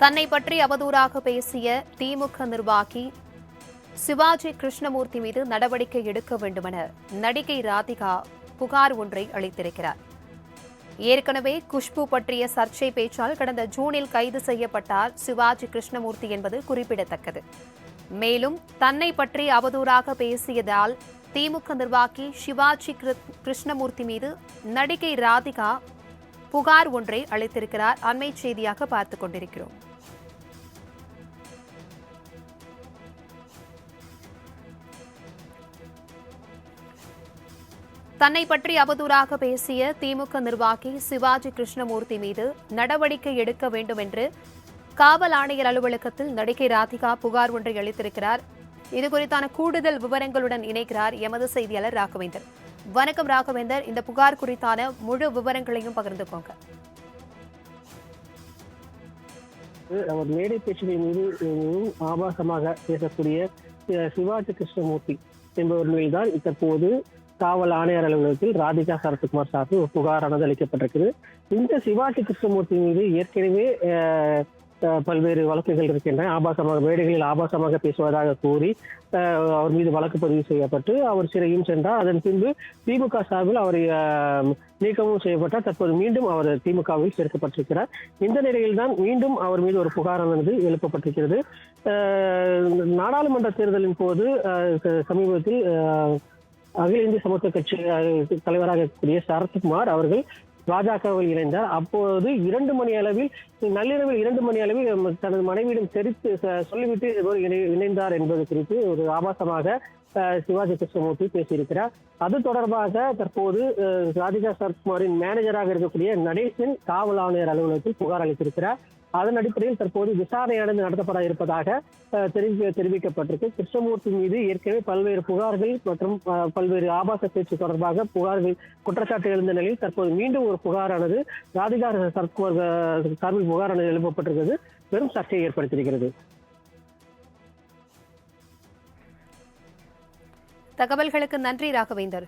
தன்னை பற்றி அவதூறாக பேசிய திமுக நிர்வாகி சிவாஜி கிருஷ்ணமூர்த்தி மீது நடவடிக்கை எடுக்க வேண்டுமென நடிகை ராதிகா புகார் ஒன்றை அளித்திருக்கிறார். ஏற்கனவே குஷ்பு பற்றிய சர்ச்சை பேச்சால் கடந்த ஜூனில் கைது செய்யப்பட்டார் சிவாஜி கிருஷ்ணமூர்த்தி என்பது குறிப்பிடத்தக்கது. மேலும் தன்னை பற்றி அவதூறாக பேசியதால் திமுக நிர்வாகி சிவாஜி கிருஷ்ணமூர்த்தி மீது நடிகை ராதிகா புகார் ஒன்றை அளித்திருக்கிறார். அண்மை செய்தியாக பார்த்துக் கொண்டிருக்கிறோம். தன்னை பற்றி அவதூறாக பேசிய திமுக நிர்வாகி சிவாஜி கிருஷ்ணமூர்த்தி மீது நடவடிக்கை எடுக்க வேண்டும் என்று காவல் ஆணையர் அலுவலகத்தில் நடிகை ராதிகா புகார் ஒன்றை அளித்திருக்கிறார். இது குறித்தான கூடுதல் விவரங்களுடன் இணைக்கிறார் எமது செய்தியாளர் ராகவேந்தர். வணக்கம் ராகவேந்தர். இந்த புகார் குறித்தான முழு விவரங்களையும் பகிர்ந்துக்கோங்க. அவர் மேடை பேச்சுகளின் மீது மிகவும் ஆபாசமாக பேசக்கூடிய அஹ், சிவாஜி கிருஷ்ணமூர்த்தி என்பவர் மீதுதான் தற்போது காவல் ஆணையர் அலுவலகத்தில் ராதிகா சரத்குமார் சார்பில் ஒரு புகாரானது அளிக்கப்பட்டிருக்குது. இந்த சிவாஜி கிருஷ்ணமூர்த்தி மீது ஏற்கனவே அஹ், பல்வேறு வழக்குகள் இருக்கின்றன. ஆபாசமாக மேடைகளில் ஆபாசமாக பேசுவதாக கூறி அவர் மீது வழக்கு பதிவு செய்யப்பட்டு அவர் சிறையும் சென்றார். அதன் பின்பு திமுக சார்பில் அவரை நீக்கமும் செய்யப்பட்டார். தற்போது மீண்டும் அவர் திமுகவில் சேர்க்கப்பட்டிருக்கிறார். இந்த நிலையில் தான் மீண்டும் அவர் மீது ஒரு புகாரானது எழுப்பப்பட்டிருக்கிறது. அஹ், நாடாளுமன்ற தேர்தலின் போது அஹ், சமீபத்தில் அகில இந்திய சமத்துவ கட்சி தலைவராக இருக்கக்கூடிய சரத்குமார் அவர்கள் பாஜகவில் இணைந்தார். அப்போது இரண்டு மணி அளவில் நள்ளிரவில் இரண்டு மணி அளவில் தனது மனைவியிடம் தெரித்து சொல்லிவிட்டு இதோடு இணை- இணைந்தார் என்பது குறித்து ஒரு ஆபாசமாக அஹ், சிவாஜி கிருஷ்ணமூர்த்தி பேசியிருக்கிறார். அது தொடர்பாக தற்போது அஹ், ராதிகா சரத்குமாரின் மேனேஜராக இருக்கக்கூடிய நடேசன் காவல் ஆணையர் அலுவலகத்தில் புகார் அளித்திருக்கிறார். அதன் அடிப்படையில் தற்போது விசாரணையானது நடத்தப்பட இருப்பதாக தெரிவி தெரிவிக்கப்பட்டிருக்கு. கிருஷ்ணமூர்த்தி மீது ஏற்கனவே பல்வேறு புகார்கள் மற்றும் பல்வேறு ஆபாச பேச்சு தொடர்பாக புகார்கள் குற்றச்சாட்டு எழுந்த நிலையில் தற்போது மீண்டும் ஒரு புகாரானது ராதிகா சரத்குமார் சார்பில் புகாரானது எழுப்பப்பட்டிருக்கிறது. பெரும் சர்ச்சையை ஏற்படுத்தியிருக்கிறது. தகவல்களுக்கு நன்றி ராகவேந்தர்.